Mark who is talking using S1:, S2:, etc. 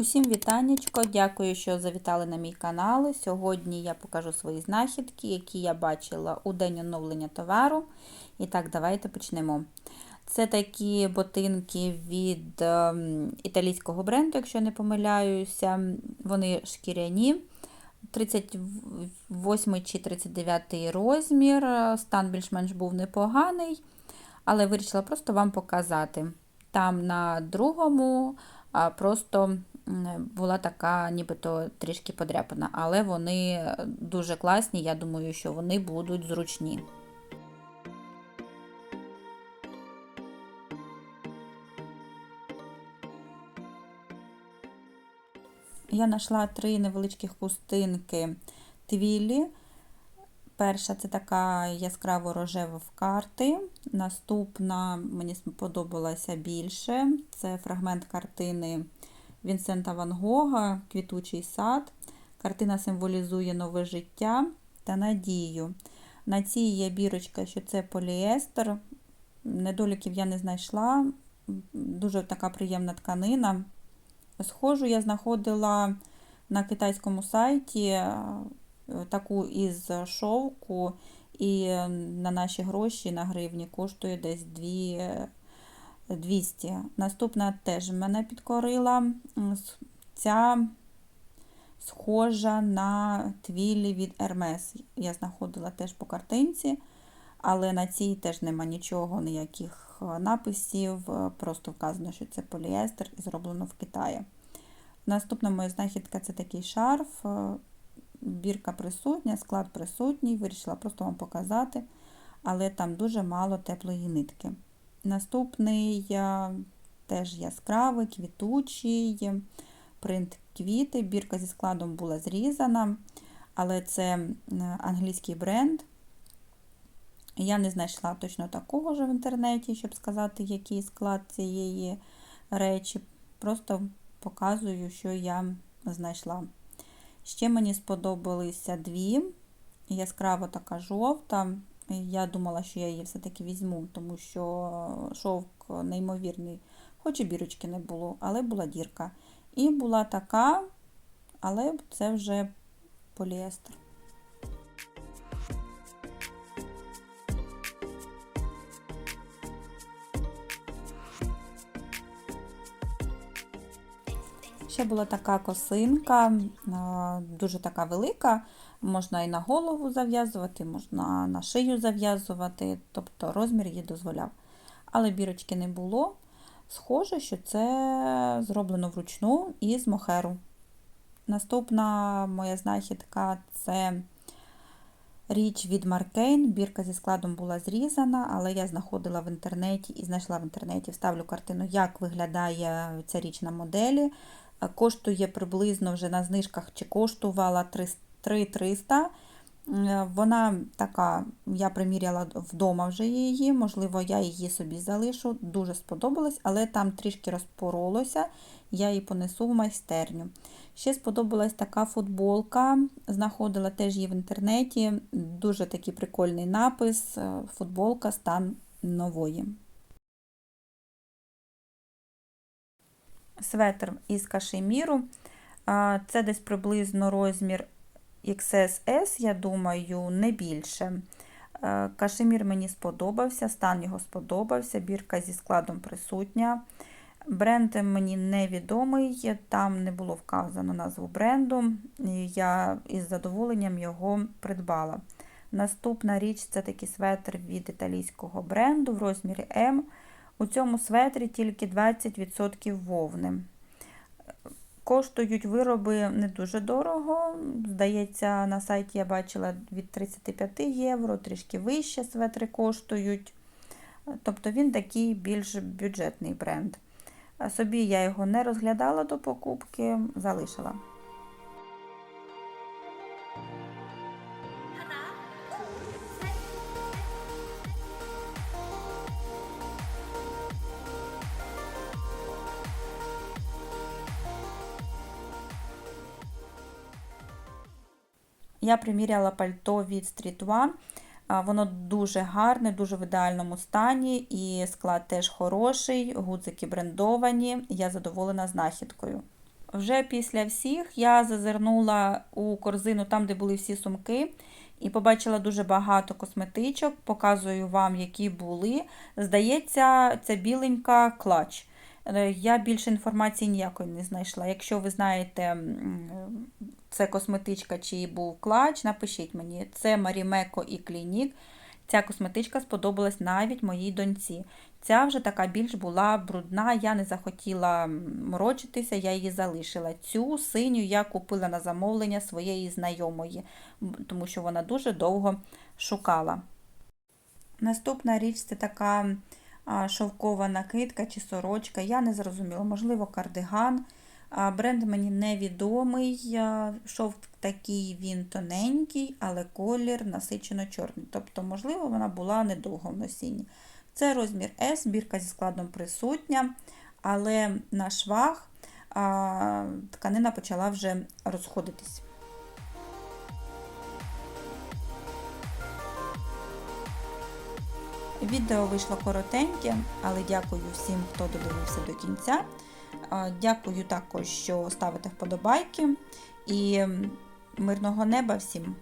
S1: Усім вітаннячко, дякую, що завітали на мій канал. Сьогодні я покажу свої знахідки, які я бачила у день оновлення товару. І так, давайте почнемо. Це такі ботинки від е, італійського бренду, якщо не помиляюся. Вони шкіряні. 38 чи 39 розмір. Стан більш-менш був непоганий, але вирішила просто вам показати. Там на другому просто була така, нібито трішки подряпана, але вони дуже класні, я думаю, що вони будуть зручні. Я знайшла три невеличких хустинки твілі. Перша це така яскраво рожева в карти. Наступна мені сподобалася більше. Це фрагмент картини Вінсента Ван Гога, Квітучий сад. Картина символізує нове життя та надію. На цій є бірочка, що це поліестер. Недоліків я не знайшла. Дуже така приємна тканина. Схожу, я знаходила на китайському сайті е, таку із шовку, і на наші гроші на гривні коштує десь 2 200. Наступна теж мене підкорила. Ця схожа на твілі від Hermes. Я знаходила теж по картинці, але на цій теж нема нічого, ніяких написів. Просто вказано, що це поліестер і зроблено в Китаї. Наступна моя знахідка це такий шарф. Бірка присутня, склад присутній, вирішила просто вам показати, але там дуже мало теплої нитки. Наступний теж яскравий, квітучий, принт квіти. Бірка зі складом була зрізана, але це англійський бренд. Я не знайшла точно такого ж в інтернеті, щоб сказати, який склад цієї речі. Просто показую, що я знайшла. Ще мені сподобалися дві. Яскраво така жовта. Я думала, що я її все-таки візьму, тому що шовк неймовірний, хоч і бірочки не було, але була дірка. І була така, але це вже поліестер. Ще була така косинка, дуже така велика. Можна і на голову зав'язувати, можна на шию зав'язувати, тобто розмір її дозволяв. Але бірочки не було. Схоже, що це зроблено вручну із мохеру. Наступна моя знахідка це річ від Маркейн. Бірка зі складом була зрізана, але я знаходила в інтернеті і знайшла в інтернеті, вставлю картину, як виглядає ця річ на моделі. Коштує приблизно вже на знижках чи коштувала 3300. Вона така, я приміряла вдома вже її, можливо, я її собі залишу, дуже сподобалось, але там трішки розпоролося, я її понесу в майстерню. Ще сподобалась така футболка, знаходила теж її в інтернеті, дуже такий прикольний напис, футболка стан нової. Светр із кашеміру. Це десь приблизно розмір XSS, я думаю, не більше. Кашемір мені сподобався, стан його сподобався, бірка зі складом присутня. Бренд мені невідомий, там не було вказано назву бренду, я із задоволенням його придбала. Наступна річ це такий светр від італійського бренду в розмірі М. У цьому светрі тільки 20% вовни. Коштують вироби не дуже дорого. Здається, на сайті я бачила від 35 євро, трішки вище светри коштують. Тобто він такий більш бюджетний бренд. Собі я його не розглядала до покупки, залишила. Я приміряла пальто від Street One. Воно дуже гарне, дуже в ідеальному стані, і склад теж хороший, гудзики брендовані. Я задоволена знахідкою. Вже після всіх я зазирнула у корзину там, де були всі сумки, і побачила дуже багато косметичок. Показую вам, які були. Здається, це біленька клач. Е, Я більше інформації ніякої не знайшла. Якщо ви знаєте, це косметичка чи був клач, напишіть мені. Це Марімеко і Клінік. Ця косметичка сподобалась навіть моїй доньці. Ця вже така більш була брудна, я не захотіла морочитися, я її залишила. Цю синю я купила на замовлення своєї знайомої, тому що вона дуже довго шукала. Наступна річ це така шовкова накидка чи сорочка. Я не зрозуміла, можливо, кардиган. Бренд мені невідомий. Шовк такий він тоненький, але колір насичено чорний. Тобто, можливо, вона була недовго в носінні. Це розмір S, бірка зі складом присутня, але на швах тканина почала вже розходитись. Відео вийшло коротеньке, але дякую всім, хто додивився до кінця. Дякую також, що ставите вподобайки. І мирного неба всім!